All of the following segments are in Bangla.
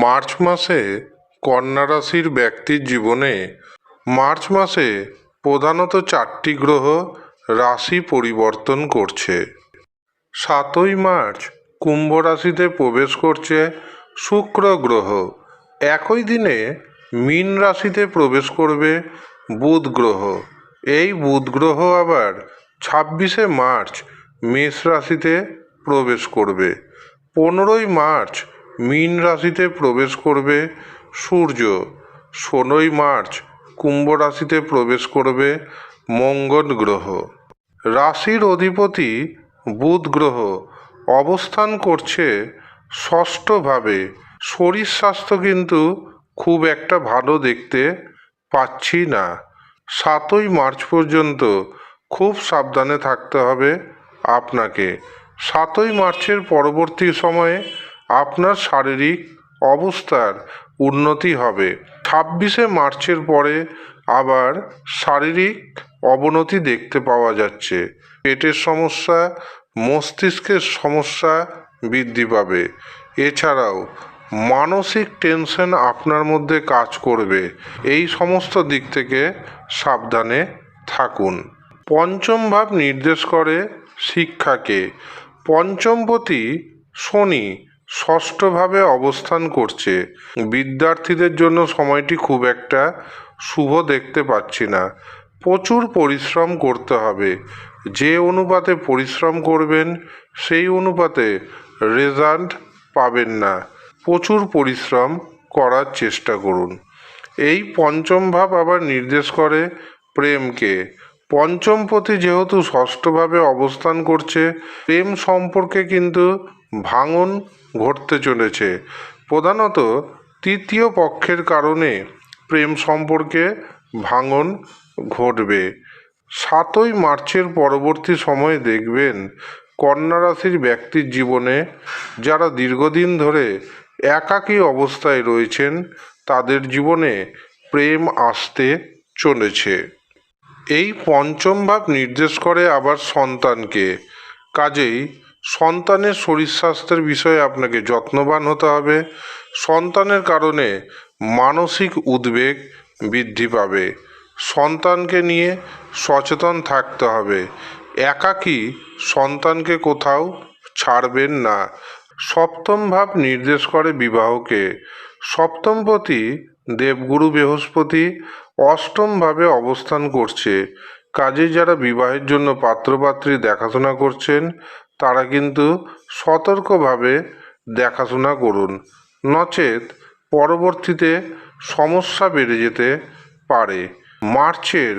মার্চ মাসে কন্যা রাশির ব্যক্তির জীবনে মার্চ মাসে প্রধানত চারটি গ্রহ রাশি পরিবর্তন করছে। সাতই মার্চ কুম্ভ রাশিতে প্রবেশ করছে শুক্র গ্রহ। একই দিনে মীন রাশিতে প্রবেশ করবে বুধ গ্রহ। এই বুধ গ্রহ আবার ছাব্বিশে মার্চ মেষ রাশিতে প্রবেশ করবে। পনেরোই মার্চ মীন রাশিতে প্রবেশ করবে সূর্য। ষোলোই মার্চ, কুম্ভ রাশিতে প্রবেশ করবে মঙ্গল গ্রহ। রাশির অধিপতি বুধ গ্রহ অবস্থান করছে ষষ্ঠভাবে। শরীর স্বাস্থ্য কিন্তু খুব একটা ভালো দেখতে পাচ্ছি না। সাতই মার্চ পর্যন্ত খুব সাবধানে থাকতে হবে আপনাকে। সাতই মার্চের পরবর্তী সময়ে আপনার শারীরিক অবস্থার উন্নতি হবে। ছাব্বিশে মার্চের পরে আবার শারীরিক অবনতি দেখতে পাওয়া যাচ্ছে। পেটের সমস্যা, মস্তিষ্কের সমস্যা বৃদ্ধি পাবে। এছাড়াও মানসিক টেনশন আপনার মধ্যে কাজ করবে। এই সমস্ত দিক থেকে সাবধানে থাকুন। পঞ্চম ভাব নির্দেশ করে শিক্ষাকে। পঞ্চমপতি শনি ষষ্ঠভাবে অবস্থান করছে। বিদ্যার্থীদের জন্য সময়টি খুব একটা শুভ দেখতে পাচ্ছি না। প্রচুর পরিশ্রম করতে হবে। যে অনুপাতে পরিশ্রম করবেন, সেই অনুপাতে রেজাল্ট পাবেন না। প্রচুর পরিশ্রম করার চেষ্টা করুন। এই পঞ্চম ভাব আবার নির্দেশ করে প্রেমকে। পঞ্চমপতি যেহেতু ষষ্ঠভাবে অবস্থান করছে, প্রেম সম্পর্কে কিন্তু ভাঙন ঘটতে চলেছে। প্রধানত তৃতীয় পক্ষের কারণে প্রেম সম্পর্কে ভাঙন ঘটবে। সাতই মার্চের পরবর্তী সময়ে দেখবেন কন্যা রাশির ব্যক্তির জীবনে যারা দীর্ঘদিন ধরে একাকী অবস্থায় রয়েছেন, তাদের জীবনে প্রেম আসতে চলেছে। এই পঞ্চম ভাব নির্দেশ করে আবার সন্তানকে। কাজেই সন্তানের শরীর স্বাস্থ্যের বিষয়ে আপনাকে যত্নবান হতে হবে। সন্তানের কারণে মানসিক উদ্বেগ বৃদ্ধি পাবে। সন্তানকে নিয়ে সচেতন থাকতে হবে। একাকী সন্তানকে কোথাও ছাড়বেন না। সপ্তম ভাব নির্দেশ করে বিবাহকে। সপ্তমপতি দেবগুরু বৃহস্পতি অষ্টমভাবে অবস্থান করছে। কাজে যারা বিবাহের জন্য পাত্রপাত্রী দেখাশোনা করছেন, তারা কিন্তু সতর্কভাবে দেখাশোনা করুন। নচেত পরবর্তীতে সমস্যা বেড়ে যেতে পারে। মার্চের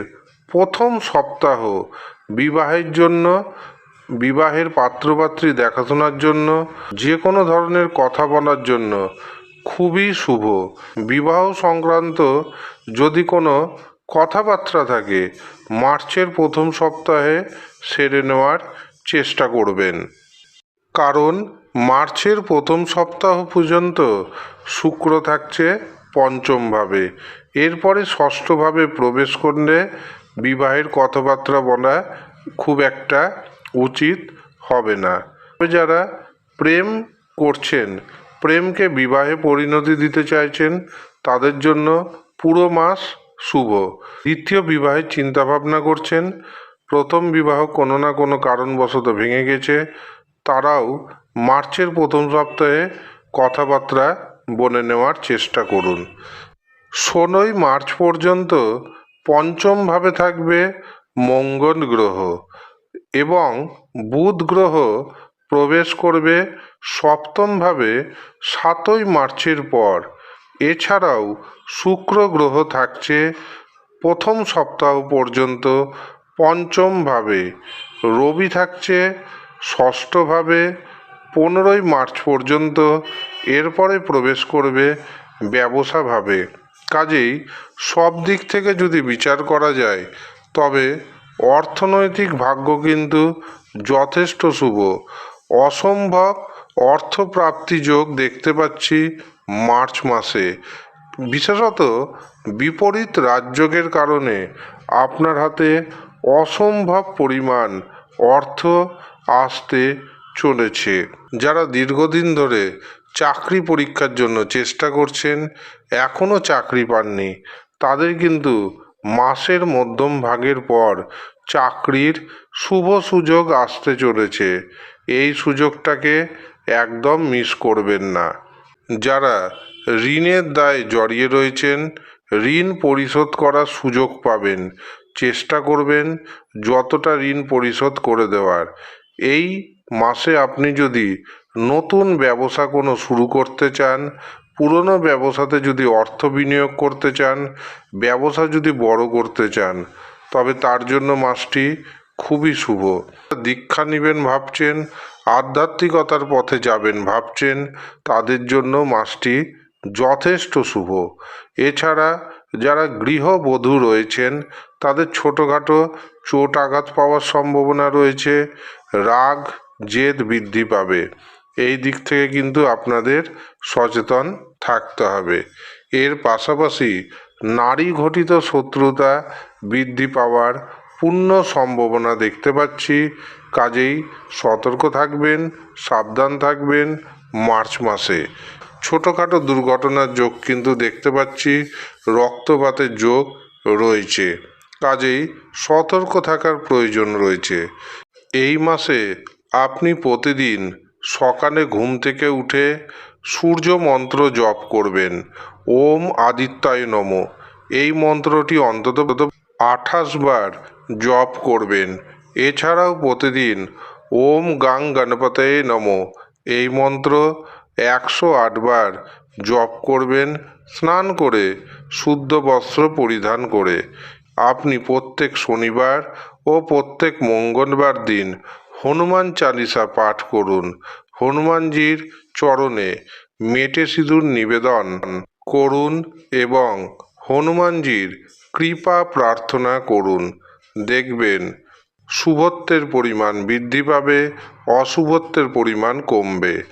প্রথম সপ্তাহ বিবাহের জন্য, বিবাহের পাত্রপাত্রী দেখাশোনার জন্য, যে কোনো ধরনের কথা বলার জন্য খুবই শুভ। বিবাহ সংক্রান্ত যদি কোনো কথাবার্তা থাকে, মার্চের প্রথম সপ্তাহে সেরে নেওয়ার চেষ্টা করবেন। কারণ মার্চের প্রথম সপ্তাহ পর্যন্ত শুক্র থাকছে পঞ্চমভাবে। এরপরে ষষ্ঠভাবে প্রবেশ করলে বিবাহের কথাবার্তা বলা খুব একটা উচিত হবে না। যারা প্রেম করছেন প্রেমকে বিবাহে পরিণতি দিতে চাইছেন, তাদের জন্য পুরো মাস শুভ। দ্বিতীয় বিবাহের চিন্তাভাবনা করছেন, প্রথম বিবাহ কোনো না কোনো কারণবশত ভেঙে গেছে, তারাও মার্চের প্রথম সপ্তাহে কথাবার্তা বলে নেওয়ার চেষ্টা করুন। ষোলোই মার্চ পর্যন্ত পঞ্চমভাবে থাকবে মঙ্গল গ্রহ এবং বুধ গ্রহ প্রবেশ করবে সপ্তমভাবে সাতই মার্চের পর। এছাড়াও শুক্র গ্রহ থাকছে প্রথম সপ্তাহ পর্যন্ত পঞ্চমভাবে। রবি থাকছে ষষ্ঠভাবে পনেরোই মার্চ পর্যন্ত এরপরে প্রবেশ করবে ব্যবসাভাবে। কাজেই সব দিক থেকে যদি বিচার করা যায়, তবে অর্থনৈতিক ভাগ্য কিন্তু যথেষ্ট শুভ। অসম্ভব অর্থপ্রাপ্তি যোগ দেখতে পাচ্ছি মার্চ মাসে। বিশেষত বিপরীত রাজযোগের কারণে আপনার হাতে অসম্ভব পরিমাণ অর্থ আসতে চলেছে। যারা দীর্ঘদিন ধরে চাকরি পরীক্ষার জন্য চেষ্টা করছেন এখনও চাকরি পাননি, তাদের কিন্তু মাসের মধ্যম ভাগের পর চাকরির শুভ সুযোগ আসতে চলেছে। এই সুযোগটাকে একদম মিস করবেন না। যারা ঋণের দায়ে জড়িয়ে রয়েছেন, ঋণ পরিশোধ করার সুযোগ পাবেন। চেষ্টা করবেন যতটা ঋণ পরিশোধ করে দেওয়ার। এই মাসে আপনি যদি নতুন ব্যবসা কোনো শুরু করতে চান পুরনো ব্যবসাতে যদি অর্থ বিনিয়োগ করতে চান, ব্যবসা যদি বড় করতে চান, তবে তার জন্য মাসটি খুবই শুভ। দীক্ষা নেবেন ভাবছেন, আধ্যাত্মিকতার পথে যাবেন ভাবছেন, তাদের জন্য মাসটি যথেষ্ট শুভ। এছাড়া যারা গৃহবধূ রয়েছেন, তাদের ছোটোখাটো চোট আঘাত পাওয়ার সম্ভাবনা রয়েছে, রাগ, জেদ বৃদ্ধি পাবে। এই দিক থেকে কিন্তু আপনাদের সচেতন থাকতে হবে। এর পাশাপাশি নারী ঘটিত শত্রুতা বৃদ্ধি পাওয়ার পূর্ণ সম্ভাবনা দেখতে পাচ্ছি। কাজেই সতর্ক থাকবেন, সাবধান থাকবেন মার্চ মাসে। ছোটোখাটো দুর্ঘটনার যোগ কিন্তু দেখতে পাচ্ছি, রক্তপাতের যোগ রয়েছে। কাজেই সতর্ক থাকার প্রয়োজন রয়েছে। এই মাসে আপনি প্রতিদিন সকালে ঘুম থেকে উঠে সূর্য মন্ত্র জপ করবেন। ওম আদিত্যায় নম। এই মন্ত্রটি অন্তত আঠাশ বার জপ করবেন। এছাড়াও প্রতিদিন ওম গাং গণপতয়ে নম। এই মন্ত্র একশো আটবার জপ করবেন, স্নান করে, শুদ্ধ বস্ত্র পরিধান করে। আপনি প্রত্যেক শনিবার ও প্রত্যেক মঙ্গলবার দিন হনুমান চালিসা পাঠ করুন। হনুমানজির চরণে মেটে সিঁদুর নিবেদন করুন এবং হনুমানজির কৃপা প্রার্থনা করুন। দেখবেন, শুভত্বের পরিমাণ বৃদ্ধি পাবে, অশুভত্বের পরিমাণ কমবে।